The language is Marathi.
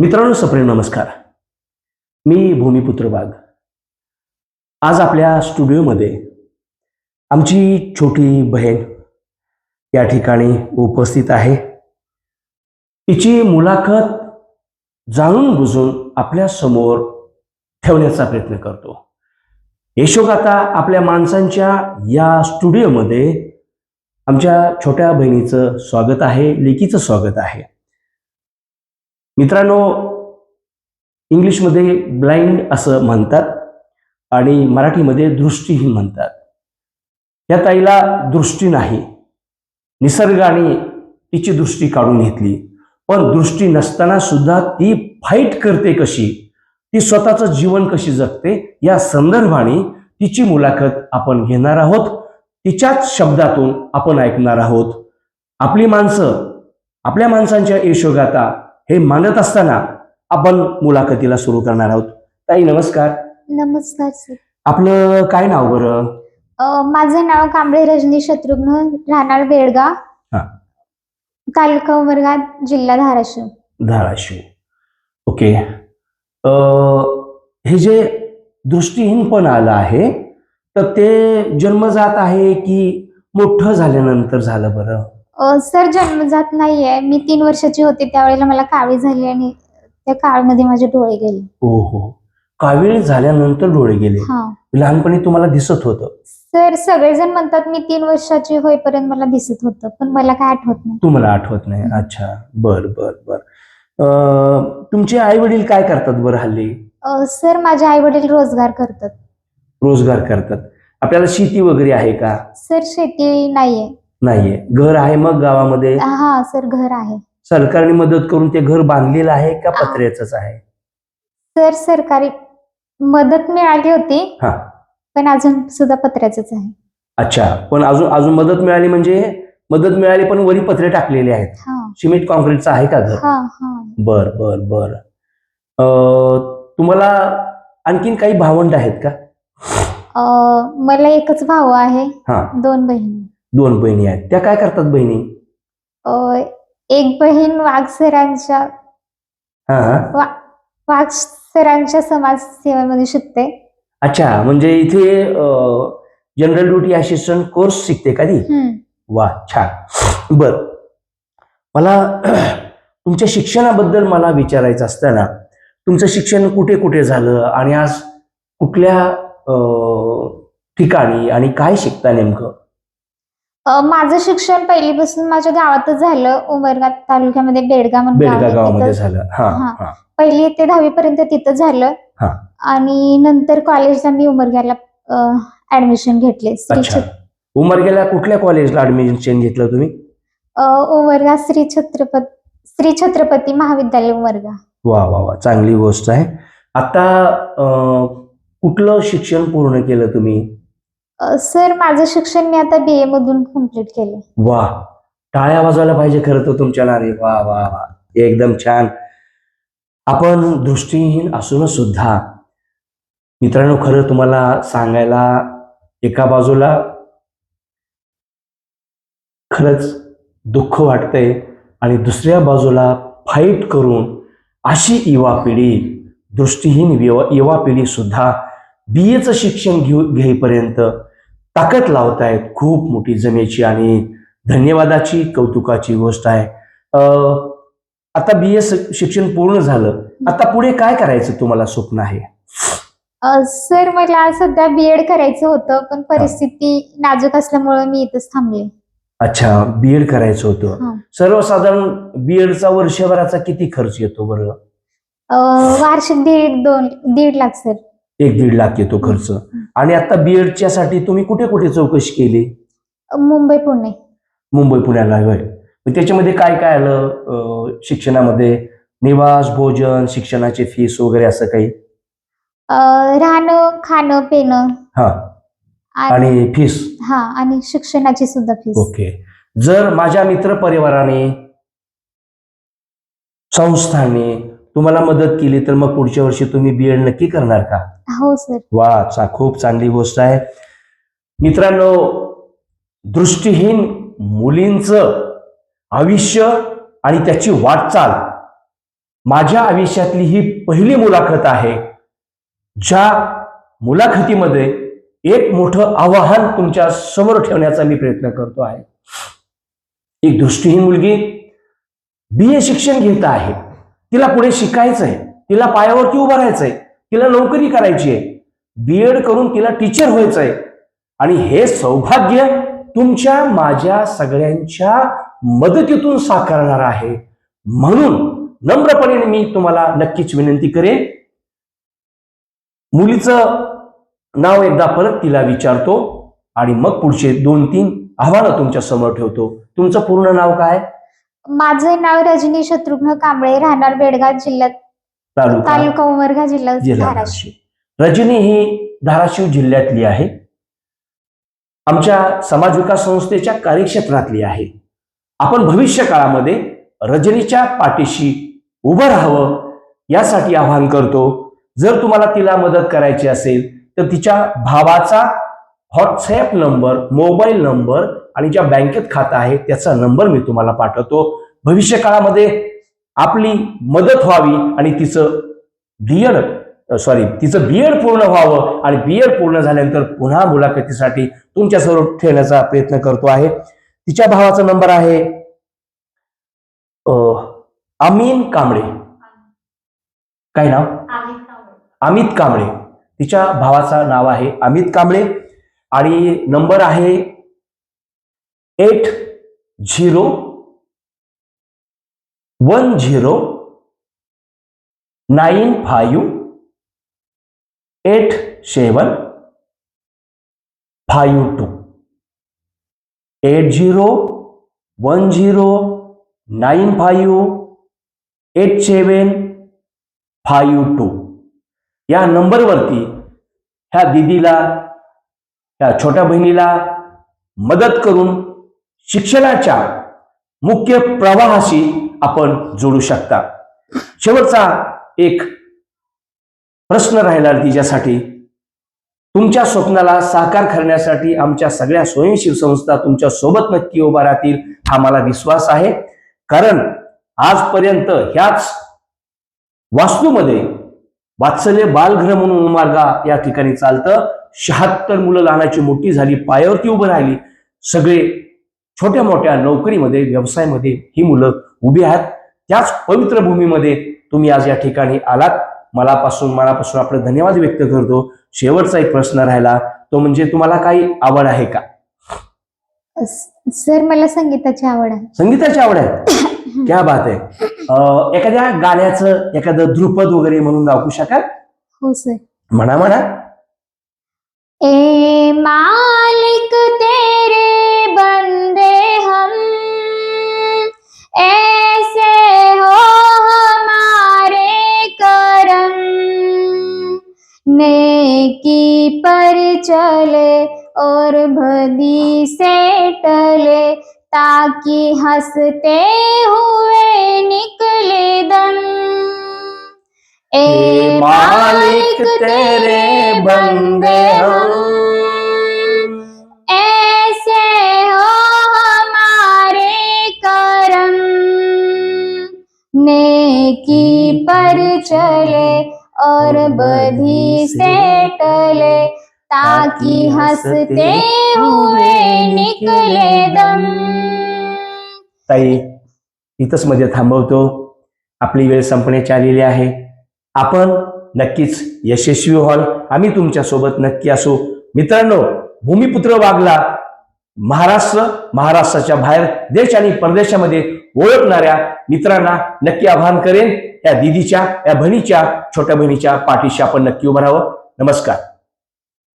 मित्रांनो सप्रेम नमस्कार. मी भूमिपुत्र बाग. आज आपल्या स्टुडिओमध्ये आमची छोटी बहीण या ठिकाणी उपस्थित आहे. तिची मुलाखत जाणून बुजून आपल्यासमोर ठेवण्याचा प्रयत्न करतो. यशोगाथा आपल्या माणसांच्या या स्टुडिओमध्ये आमच्या छोट्या बहिणीचं स्वागत आहे लेकीचं स्वागत आहे. मित्रांनो इंग्लिशमध्ये ब्लाइंड असं म्हणतात आणि मराठीमध्ये दृष्टीहीन म्हणतात. या ताईला दृष्टी नाही. निसर्गाने तिची दृष्टी काढून घेतली. पण दृष्टी नसताना सुद्धा ती फाईट करते कशी? ती स्वतःचं जीवन कशी जगते? या संदर्भाने तिची मुलाखत आपण घेणार आहोत. तिच्याच शब्दातून आपण ऐकणार आहोत. आपली माणसं आपल्या माणसांच्या यशोगाथा हे मानत असताना आपण मुलाखतीला सुरू करणार आहोत. ताई नमस्कार. नमस्कार सर आपलं काय नाव बरं? अ, माझं नाव कांबळे रजनी शत्रुघ्न राहणार बेळगाव. हा. तालुका उमरगा जिल्हा धाराशिव. धाराशिव. ओके. अं, हे जे दृष्टीहीन पण आलं आहे तर ते जन्मजात आहे की मोठं झाल्यानंतर झालं बरं? सर जन्मजात नाहीये. मी तीन वर्षाची होते त्यावेळेला मला काळी झाली आणि त्या काळमध्ये माझे डोळे गेले. हो हो कावीळ झाल्यानंतर डोळे गेले. हा. लहानपणी तुम्हाला दिसत होतं? सर सगळेजण म्हणतात मी तीन वर्षाची होईपर्यंत मला दिसत होतं पण मला काय आठवत नाही. तुम्हाला आठवत नाही? अच्छा. बर बर बर. अं, तुमचे आई वडील काय करतात बरं हल्ली? अ, सर माझे आई वडील रोजगार करतात. रोजगार करतात. आपल्याला शेती वगैरे आहे का? सर शेती नाहीये. नाहीये. घर आहे मग गावामध्ये? हा सर घर आहे. सरकारने मदत करून ते घर बांधलेलं आहे का पत्र्याचंच आहे? सर सरकारी मदत मिळाली होती हा. पण अजून सुद्धा पत्र्याचंच आहे. अच्छा पण अजून अजून मदत मिळाली म्हणजे? मदत मिळाली पण वरी पत्रे टाकलेले आहेत. हा. सिमेंट कॉन्क्रीटचं आहे का घर? हा हा. बर बर बर. अं, तुम्हाला आणखीन काही भावंड आहेत का? अं, मला एकच भाऊ आहे हा. दोन बहिणी. दोन बहिणी आहेत. त्या काय करतात बहिणी? अं, एक बहीण वाघ सरांच्या हा. हा वाघ सरांच्या समाज सेवेमध्ये शिकते. अच्छा म्हणजे इथे जनरल ड्युटी असिस्टंट कोर्स शिकते का ती? हम्म. वा छान. बर. मला तुमच्या शिक्षणाबद्दल मला विचारायचं असताना तुमचं शिक्षण कुठे कुठे झालं आणि आज कुठल्या अं, ठिकाणी आणि काय शिकता नेमकं? माझं शिक्षण पहिलीपासून माझ्या गावातच झालं. उमरगा तालुक्यामध्ये बेडगा बेडगा. गावामध्ये झालं. हा हा. हा. पहिली ते दहावी पर्यंत तिथं झालं. हा. आणि नंतर कॉलेजला मी उमरग्याला ऍडमिशन घेतले. श्री अच्छा छत- उमरगेला कुठल्या कॉलेजला ऍडमिशन घेतलं तुम्ही? अं, उमरगा श्री छत्रपती श्री छत्रपती महाविद्यालय उमरगा. वा वा वा. चांगली गोष्ट आहे. आता अं, कुठलं शिक्षण पूर्ण केलं तुम्ही? सर माझं शिक्षण मी आता बी ए मधून कंप्लीट केले वा टाळ्या वाजवायला पाहिजे खरं तर तुमच्या नारे वा वा वा. एकदम छान. आपण दृष्टीहीन असून सुद्धा मित्रांनो खरं तुम्हाला सांगायला एका बाजूला खरंच दुःख वाटतंय आणि दुसऱ्या बाजूला फाईट करून अशी युवा पिढी दृष्टीहीन युवा युवा पिढी सुद्धा बी एचं शिक्षण घेऊ घेईपर्यंत ताकद लावतायत खूप मोठी जमेची आणि धन्यवादाची कौतुकाची गोष्ट आहे. आता बी ए शिक्षण पूर्ण झालं. आता पुढे काय करायचं तुम्हाला स्वप्न आहे? सर मला सध्या बी एड करायचं होतं पण परिस्थिती नाजूक असल्यामुळे मी इथंच थांबले. अच्छा बी एड करायचं होतं. सर्वसाधारण बी एडचा वर्षभराचा किती खर्च येतो बरं? वार्षिक दीड दोन दीड लाख सर. एक दीड लाख येतो खर्च. आणि आता बी एडच्या साठी तुम्ही कुठे कुठे चौकशी केली? मुंबई पुणे. मुंबई पुण्याला होय. मग त्याच्यामध्ये काय काय आलं? अं, शिक्षणामध्ये निवास भोजन शिक्षणाची फीस वगैरे असं काही? अ, राहणं खाणं पिणं. हा. आणि आणि फीस हा आणि शिक्षणाची सुद्धा फीस ओके. जर माझ्या मित्र परिवाराने संस्थाने तुम्हाला मदत केली तर मग पुढच्या वर्षी तुम्ही बी एड नक्की करणार का? हो सर. वा चा खूप चांगली गोष्ट आहे. मित्रांनो दृष्टीहीन मुलींचं आयुष्य आणि त्याची वाटचाल माझ्या आयुष्यातली ही पहिली मुलाखत आहे ज्या मुलाखतीमध्ये एक मोठं आव्हान तुमच्यासमोर ठेवण्याचा मी प्रयत्न करतो आहे. एक दृष्टीहीन मुलगी बी ए शिक्षण घेत आहे. तिला पुढे शिकायचंय. तिला पायावरती उभं राहायचंय. तिला नोकरी करायची आहे. बी एड करून तिला टीचर व्हायचंय. आणि हे सौभाग्य तुमच्या माझ्या सगळ्यांच्या मदतीतून साकारणार आहे. म्हणून नम्रपणे मी तुम्हाला नक्कीच विनंती करेन. मुलीचं नाव एकदा परत तिला विचारतो आणि मग पुढचे दोन तीन आव्हानं तुमच्यासमोर ठेवतो. तुमचं पूर्ण नाव काय? माझं नाव रजनी शत्रुघ्न कांबळे राहणार बेडगाव जिल्ह्यात तालुका उमरगा जिल्हा धाराशिव. रजनी ही धाराशिव जिल्ह्यातली आहे. आमच्या समाज विकास संस्थेच्या कार्यक्षेत्रातली आहे. आपण भविष्य काळामध्ये रजनीच्या पाठीशी उभं राहावं यासाठी आवाहन करतो. जर तुम्हाला तिला मदत करायची असेल तर तिच्या भावाचा व्हॉट्सॲप नंबर मोबाईल नंबर आणि ज्या बँकेत खातं आहे त्याचा नंबर मी तुम्हाला पाठवतो. भविष्य काळामध्ये आपली मदत व्हावी आणि तिचं बीएड सॉरी तिचं बीएड पूर्ण व्हावं आणि बीएड पूर्ण झाल्यानंतर पुन्हा मुलाखतीसाठी तुमच्यासमोर ठेवण्याचा प्रयत्न करतो आहे. तिच्या भावाचा नंबर आहे अमीन कांबळे. काय नाव? अमित कांबळे. तिच्या भावाचा नाव आहे अमित कांबळे आणि नंबर आहे eight zero one zero nine five eight seven five two eight zero one zero nine five eight seven five two या नंबरवरती ह्या दिदीला ह्या छोट्या बहिणीला मदत करून शिक्षणाच्या मुख्य प्रवाहाशी आपण जोडू शकता. शेवटचा एक प्रश्न राहिला तिच्यासाठी. तुमच्या स्वप्नाला साकार करण्यासाठी आमच्या सगळ्या स्वयंसेवी संस्था तुमच्यासोबत नक्की उभा राहतील हा मला विश्वास आहे. कारण आजपर्यंत ह्याच वास्तूमध्ये वात्सल्य बालगृह म्हणून उमार्गा या ठिकाणी चालतं. शहात्तर मुलं लहानाची मोठी झाली पायावरती उभं राहिली. सगळे छोट्या मोठ्या नोकरीमध्ये व्यवसायामध्ये ही मुलं उभी आहेत. त्याच पवित्र भूमीमध्ये तुम्ही आज या ठिकाणी आलात. मलापासून मनापासून आपलं धन्यवाद व्यक्त करतो. शेवटचा एक प्रश्न राहिला तो म्हणजे तुम्हाला काही आवड आहे का? सर मला संगीताची आवड आहे. संगीताची आवड आहे? क्या बात आहे. एखाद्या गाण्याचं एखादं ध्रुपद वगैरे म्हणून दाखवू शकाल? हो सर. म्हणा म्हणा. ए मालिक तेरे बंदे हम ऐसे हो हमारे करम। नेकी पर चले और भदी से टले ताकि हंसते हुए निकले दम। ए मालिक तेरे बंदे पर चले और बधी से टले ताकि हंसते हुए निकले दम। ताई इथंच मध्ये थांबवतो. आपली वेळ संपण्याची आलेली आहे. आपण नक्कीच यशस्वी व्हाल. आम्ही तुमच्यासोबत नक्की असू. मित्रांनो भूमिपुत्र वागला महाराष्ट्र महाराष्ट्राच्या बाहेर देश आणि परदेशामध्ये ओळखणाऱ्या मित्रांना नक्की आवाहन करेन. या दिदीच्या या बहिणीच्या छोट्या बहिणीच्या पाठीशी आपण नक्की उभं राहावं. नमस्कार.